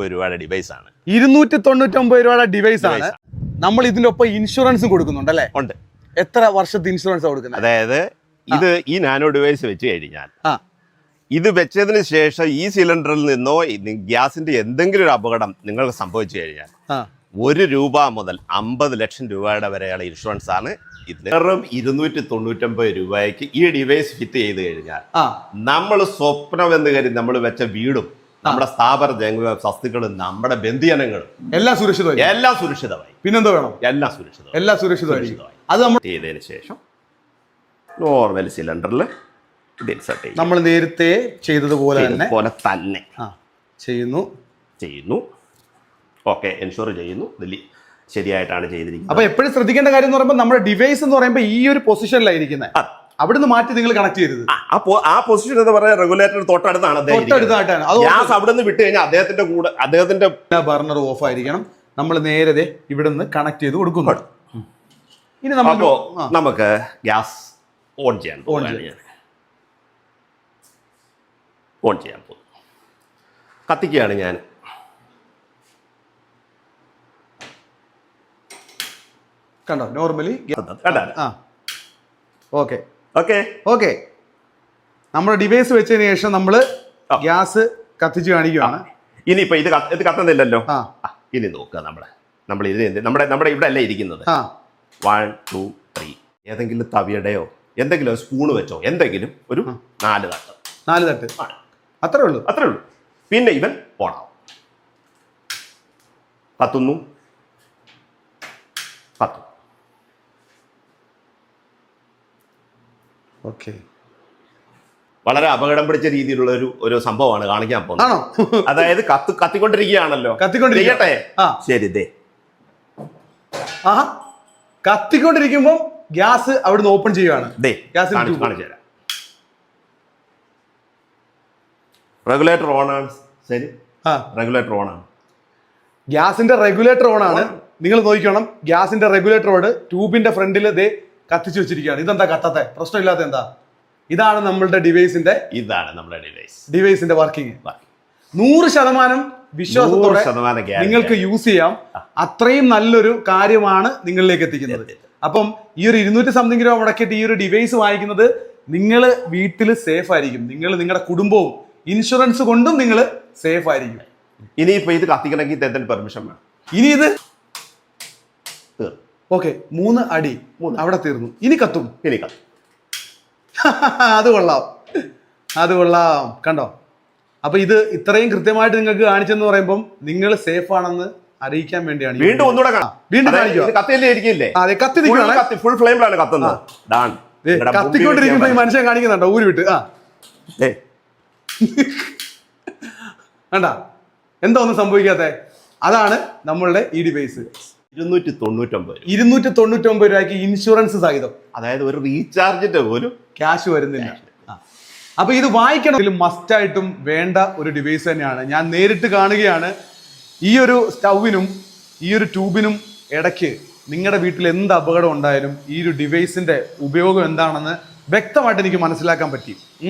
തൊണ്ണൂറ്റൊമ്പത് രൂപയുടെ ഡിവൈസ് ആണ്. ഇരുന്നൂറ്റി തൊണ്ണൂറ്റൊമ്പത് രൂപയുടെ ഡിവൈസ് ആണ്. നമ്മൾ ഇതിന്റെ ഒപ്പം ഇൻഷുറൻസും കൊടുക്കുന്നുണ്ട് അല്ലേ? ഉണ്ട്. എത്ര വർഷത്തെ ഇൻഷുറൻസ് കൊടുക്കുന്നത്? അതായത് ഇത് ഈ നാനോ ഡിവൈസ് വെച്ച് കഴിഞ്ഞാൽ ഇത് വെച്ചതിന് ശേഷം ഈ സിലിണ്ടറിൽ നിന്നോ ഗ്യാസിന്റെ എന്തെങ്കിലും ഒരു അപകടം നിങ്ങൾക്ക് സംഭവിച്ചു കഴിഞ്ഞാൽ ഒരു രൂപ മുതൽ അമ്പത് ലക്ഷം രൂപയുടെ വരെയുള്ള ഇൻഷുറൻസ് ആണ് ഇതിന്. വെറും ഇരുന്നൂറ്റി തൊണ്ണൂറ്റൊമ്പത് രൂപയ്ക്ക് ഈ ഡിവൈസ് ഫിറ്റ് ചെയ്ത് കഴിഞ്ഞാൽ നമ്മൾ സ്വപ്നം എന്ന് കരുതി നമ്മൾ വെച്ച വീടും നമ്മുടെ സ്ഥാപന വസ്തുക്കൾ വസ്തുക്കളും നമ്മുടെ ബന്ധിജനങ്ങളും എല്ലാം സുരക്ഷിതമായി. എല്ലാം സുരക്ഷിതമായി. പിന്നെന്താ വേണം? എല്ലാം സുരക്ഷിതമായി. എല്ലാം സുരക്ഷിതമായി. അത് നമ്മൾ ചെയ്തതിന് ശേഷം നോർമൽ സിലിണ്ടറിൽ നമ്മൾ നേരത്തെ ചെയ്തതുപോലെ തന്നെ പോലെ തന്നെ. ചെയ്യുന്നു. ചെയ്യുന്നു. ഓക്കെ എൻഷുർ ചെയ്യുന്നു. ഇതിൽ ശരിയായിട്ടാണ് ചെയ്തിരിക്കുന്നത്. അപ്പൊ എപ്പോഴും ശ്രദ്ധിക്കേണ്ട കാര്യം എന്ന് പറയുമ്പോൾ നമ്മുടെ ഡിവൈസ് എന്ന് പറയുമ്പോൾ ഈ ഒരു പൊസിഷനിലായിരിക്കുന്നത്. അവിടുന്ന് മാറ്റി നിങ്ങൾ കണക്ട് ചെയ്തത് ആ, ആ പൊസിഷൻ എന്ന് പറഞ്ഞ റെഗുലേറ്റർ തൊട്ടടുത്താണ്. തൊട്ടടുത്തായിട്ടാണ് ഗ്യാസ് അവിടെ നിന്ന് വിട്ട് കഴിഞ്ഞാൽ അദ്ദേഹത്തിന്റെ കൂടെ അദ്ദേഹത്തിന്റെ ബർണർ ഓഫ് ആയിരിക്കണം. നമ്മൾ നേരത്തെ ഇവിടുന്ന് കണക്ട് ചെയ്ത് കൊടുക്കുന്നു. ഇനി നമ്മൾ നമുക്ക് ഗ്യാസ് ഓൺ ചെയ്യാൻ ഓൺ ചെയ്യാൻ ഓൺ ചെയ്യാൻ പോകും കത്തിക്കുകയാണ് ഞാൻ. കണ്ടോ? Normally okay okay. ഓക്കെ. നമ്മുടെ ഡിവൈസ് വെച്ചതിന് ശേഷം നമ്മൾ ഗ്യാസ് കത്തിച്ച് കാണിക്കുകയാണ് ഇനിയിപ്പോ ഇത് ഇത് കത്തുന്നില്ലല്ലോ? ഇനി നോക്കുക നമ്മൾ. നമ്മൾ ഇത് നമ്മുടെ നമ്മുടെ ഇവിടെ അല്ലേ ഇരിക്കുന്നത് വൺ ടു ത്രീ ഏതെങ്കിലും തവിയുടെയോ എന്തെങ്കിലും സ്പൂൺ വെച്ചോ എന്തെങ്കിലും ഒരു നാല് തട്ട്. നാല് തട്ട്. അത്രേ ഉള്ളൂ. അത്രേ ഉള്ളൂ. പിന്നെ ഇവൻ ഓണാവും. കത്തുന്നു കത്തും ഓക്കെ. വളരെ അപകടം പിടിച്ച രീതിയിലുള്ള ഒരു ഒരു സംഭവമാണ് കാണിക്കാൻ പോകുന്നത്. അതായത് കത്ത് കത്തിക്കൊണ്ടിരിക്കുകയാണല്ലോ. കത്തിക്കൊണ്ടിരിക്കട്ടെ ശരി ദേ. ആ കത്തിക്കൊണ്ടിരിക്കുമ്പോൾ ഗ്യാസ് അവിടുന്ന് ഓപ്പൺ ചെയ്യുകയാണ്. കാണിച്ചു തരാം. റെഗുലേറ്റർ ഓൺ ആണ്. ശരി. ആ. റെഗുലേറ്റർ ഓൺ ആണ്. ഗ്യാസിന്റെ റെഗുലേറ്റർ ഓൺ ആണ്. നിങ്ങൾ നോക്കിക്കണം. ഗ്യാസിന്റെ റെഗുലേറ്ററോട് ട്യൂബിന്റെ ഫ്രണ്ടിൽ ദേ കത്തിച്ചു വെച്ചിരിക്കുകയാണ്. ഇതെന്താ കത്തത്തെ? പ്രശ്നമില്ലാത്ത എന്താ? ഇതാണ് നമ്മളുടെ ഡിവൈസിന്റെ ഇതാണ് നമ്മുടെ ഡിവൈസ്. ഡിവൈസിന്റെ വർക്കിംഗ്. നൂറ് ശതമാനം വിശ്വാസത്തോടെ നിങ്ങൾക്ക് യൂസ് ചെയ്യാം. അത്രയും നല്ലൊരു കാര്യമാണ് നിങ്ങളിലേക്ക് എത്തിക്കുന്നത്. അപ്പം ഈ ഒരു ഇരുന്നൂറ്റി സംതിങ് രൂപ മുടക്കിയിട്ട് ഈ ഒരു ഡിവൈസ് വാങ്ങിക്കുന്നത് നിങ്ങൾ വീട്ടിൽ സേഫ് ആയിരിക്കും. നിങ്ങൾ നിങ്ങളുടെ കുടുംബവും ഇൻഷുറൻസ് കൊണ്ടും നിങ്ങൾ സേഫ് ആയിരിക്കും. ഇനിയിപ്പോ ഇത് കത്തിക്കണമെങ്കിൽ പെർമിഷൻ വേണം. ഇനി ഇത് തീർന്നു. ഓക്കെ മൂന്ന് അടി അവിടെ തീർന്നു. ഇനി കത്തും. ഇനി കത്തും. അത് കൊള്ളാം. അത് കൊള്ളാം. കണ്ടോ? അപ്പൊ ഇത് ഇത്രയും കൃത്യമായിട്ട് നിങ്ങൾക്ക് കാണിച്ചെന്ന് പറയുമ്പോൾ നിങ്ങൾ സേഫ് ആണെന്ന് അറിയിക്കാൻ വേണ്ടിയാണ് വീണ്ടും ഒന്നുകൂടെ കാണാം. വീണ്ടും കാണിക്കുക. അതെ കത്തി നിൽക്കുകയാണ് ഫുൾ ഫ്ലെയിമിലാണ് കത്തുന്നത്. കത്തിക്കൊണ്ടിരിക്കുമ്പോ ഈ മനുഷ്യൻ കാണിക്കുന്നുണ്ടോ? ഊരി വിട്ട്. ആ. കണ്ട? എന്താ ഒന്നും സംഭവിക്കാത്ത? അതാണ് നമ്മളുടെ ഈ ഡിവൈസ് ഇരുന്നൂറ്റി തൊണ്ണൂറ്റൊമ്പത് രൂപ. ഇരുന്നൂറ്റി തൊണ്ണൂറ്റി ഒമ്പത് രൂപയ്ക്ക് ഇൻഷുറൻസ് സഹിതം. അതായത് ഒരു റീചാർജിന്റെ പോലും ക്യാഷ് വരുന്നില്ല. അപ്പൊ ഇത് വായിക്കണം മസ്റ്റായിട്ടും മസ്റ്റ് ആയിട്ടും വേണ്ട ഒരു ഡിവൈസ് തന്നെയാണ്. ഞാൻ നേരിട്ട് കാണുകയാണ്. ഈ ഒരു സ്റ്റൗവിനും ഈ ഒരു ട്യൂബിനും ഇടയ്ക്ക് നിങ്ങളുടെ വീട്ടിൽ എന്ത് അപകടം ഉണ്ടായാലും ഈ ഒരു ഡിവൈസിന്റെ ഉപയോഗം എന്താണെന്ന് വ്യക്തമായിട്ട് എനിക്ക് മനസ്സിലാക്കാൻ പറ്റി.